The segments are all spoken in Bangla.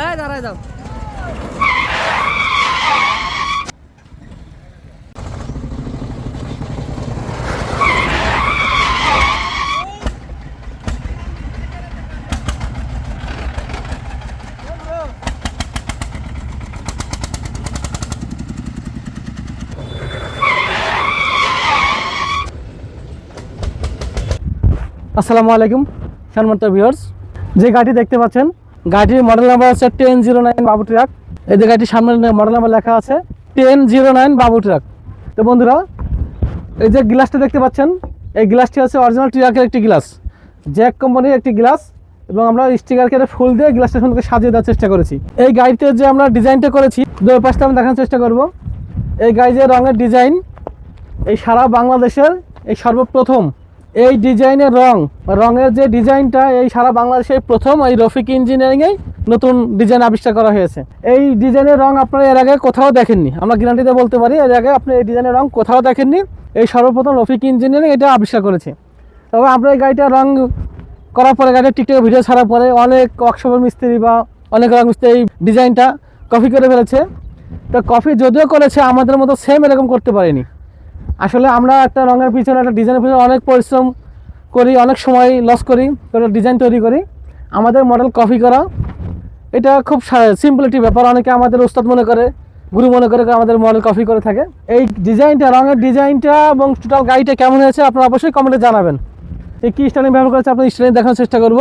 এই যাও আসসালামু আলাইকুম সম্মানিত ভিউয়ার্স যে গাড়ি দেখতে পাচ্ছেন গাড়ির মডেল নাম্বার আছে ten zero nine Babu truck এই যে গাড়ির সামনে মডেল নাম্বার লেখা আছে ten zero nine Babu truck তো বন্ধুরা, এই যে গ্লাসটা দেখতে পাচ্ছেন, এই গ্লাসটি হচ্ছে অরিজিনাল ট্রাকের একটি গ্লাস জ্যাক কোম্পানির একটি গ্লাস এবং আমরা স্টিকার কেটে ফুল দিয়ে গ্লাসটা করে সাজিয়ে দেওয়ার চেষ্টা করেছি। এই গাড়িতে যে আমরা ডিজাইনটা করেছি, দুই পাশটা আমি দেখানোর চেষ্টা করব। এই গাড়ি যে রঙের ডিজাইন এই সারা বাংলাদেশের এই সর্বপ্রথম এই ডিজাইনের রং রঙের যে ডিজাইনটা, এই সারা বাংলাদেশে প্রথম এই রফিক ইঞ্জিনিয়ারিংয়ে নতুন ডিজাইন আবিষ্কার করা হয়েছে। এই ডিজাইনের রং আপনারা এর আগে কোথাও দেখেননি। আমরা গ্যারান্টিতে বলতে পারি, এর আগে আপনি এই ডিজাইনের রং কোথাও দেখেননি। এই সর্বপ্রথম রফিক ইঞ্জিনিয়ারিং এটা আবিষ্কার করেছে। তবে আমরা এই গাড়িটা রং করার পরে গাড়ির টিকটকে ভিডিও ছাড়ার পরে অনেক ওয়ার্কশপের মিস্ত্রি বা অনেক রং মিস্ত্রি এই ডিজাইনটা কপি করে ফেলেছে। তো কপি যদিও করেছে, আমাদের মতো সেম এরকম করতে পারেনি। আসলে আমরা একটা রঙের পিছনে, একটা ডিজাইনের পিছনে অনেক পরিশ্রম করি, অনেক সময় লস করি করে ডিজাইন তৈরি করি। আমাদের মডেল কপি করা, এটা খুব সিম্পল একটি ব্যাপার। অনেকে আমাদের উস্তাদ মনে করে, গুরু মনে করে আমাদের মডেল কপি করে থাকে। এই ডিজাইনটা রঙের ডিজাইনটা এবং টোটাল গাড়িটা কেমন হয়েছে আপনারা অবশ্যই কমেন্টে জানাবেন। এই কী স্টাইলিং ব্যবহার করেছে আপনার স্টাইলিং দেখানোর চেষ্টা করব।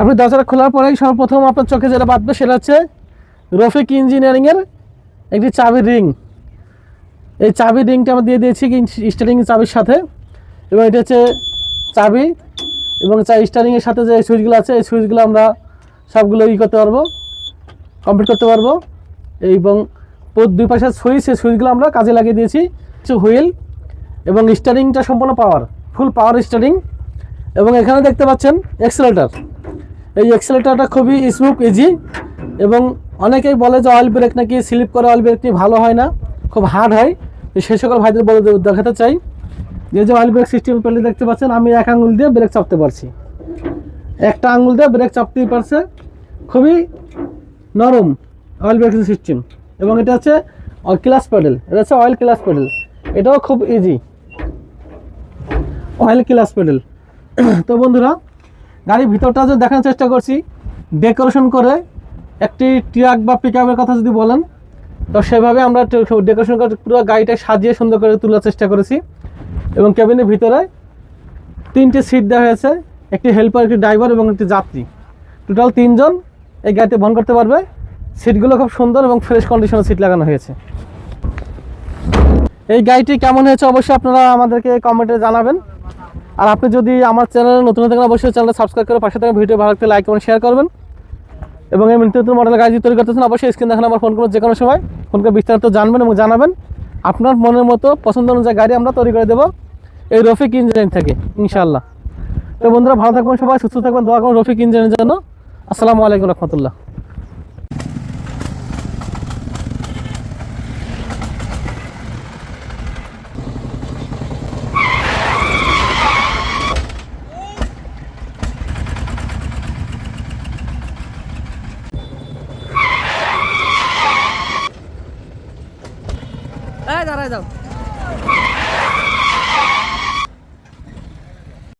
আপনি দরজাটা খোলার পরেই সর্বপ্রথম আপনার চোখে যেটা বাঁধবে সেটা হচ্ছে রফিক ইঞ্জিনিয়ারিংয়ের একটি চাবির রিং। এই চাবি রিংটা আমরা দিয়ে দিয়েছি স্টারিং চাবির সাথে। এবং এটা হচ্ছে চাবি এবং স্টারিংয়ের সাথে যে সুইচগুলো আছে, এই সুইচগুলো আমরা সবগুলো ই করতে পারব কমপ্লিট করতে পারব। এবং দুই পাশের সুইচ সেই সুইচগুলো আমরা কাজে লাগিয়ে দিয়েছি। কিছু হুইল এবং স্টারিংটা সম্পূর্ণ পাওয়ার ফুল পাওয়ার স্টারিং এবং এখানে দেখতে পাচ্ছেন এক্সেলেটার এই এক্সেলেটারটা খুবই স্মুথ ইজি এবং অনেকেই বলে যে অয়েল ব্রেক নাকি স্লিপ করে অয়েল ব্রেক ভালো হয় না, খুব হার্ড হয়। সেই সকল ভাইদের বলে দেখাতে চাই। যে যে অয়েল ব্রেক সিস্টেম পেলে দেখতে পাচ্ছেন, আমি এক আঙুল দিয়ে ব্রেক চাপতে পারছি। একটা আঙুল দিয়ে ব্রেক চাপতেই পারছে। খুবই নরম অয়েল ব্রেক সিস্টেম এবং এটা হচ্ছে ক্লাস প্যাডেল এটা হচ্ছে অয়েল ক্লাস প্যাডেল এটাও খুব ইজি অয়েল ক্লাস প্যাডেল তো বন্ধুরা, গাড়ির ভিতরটা যে দেখানোর চেষ্টা করছি ডেকোরেশন করে একটি ট্রাক বা পিক কথা যদি বলেন, তো সেভাবে আমরা ডেকোরেশন করে পুরো গাড়িটা সাজিয়ে সুন্দর করে তোলার চেষ্টা করেছি। এবং কেবিনের ভিতরে তিনটি সিট দেওয়া হয়েছে, একটি হেল্পার একটি ড্রাইভার এবং একটি যাত্রী। টোটাল তিনজন এই গাড়িতে বহন করতে পারবে। সিটগুলো খুব সুন্দর এবং ফ্রেশ কন্ডিশনের সিট লাগানো হয়েছে। এই গাড়িটি কেমন হয়েছে অবশ্যই আপনারা আমাদেরকে কমেন্টে জানাবেন। আর আপনি যদি আমার চ্যানেলে নতুন থাকেন, অবশ্যই চ্যানেলটা সাবস্ক্রাইব করে পাশে থাকা ভিডিও ভালো লাগলে লাইক এবং শেয়ার করবেন। এবং এই নতুন মডেল গাড়ি তৈরি করতেছেন, অবশ্যই স্ক্রিন দেখেন আমার ফোন করুন যে কোনো সময়। ফোন করে বিস্তারিত জানবেন এবং জানাবেন। আপনার মনের মতো পছন্দ অনুযায়ী গাড়ি আমরা তৈরি করে দেবো এই রফিক ইঞ্জিনিয়ারিং থেকে, ইনশাআল্লাহ। তো বন্ধুরা, ভালো থাকবেন সবাই, সুস্থ থাকবেন, দোয়া করুন রফিক ইঞ্জিনিয়ারিং জন্য। আসসালামু আলাইকুম রহমতুল্লাহ। এই দাঁড়ায় যাও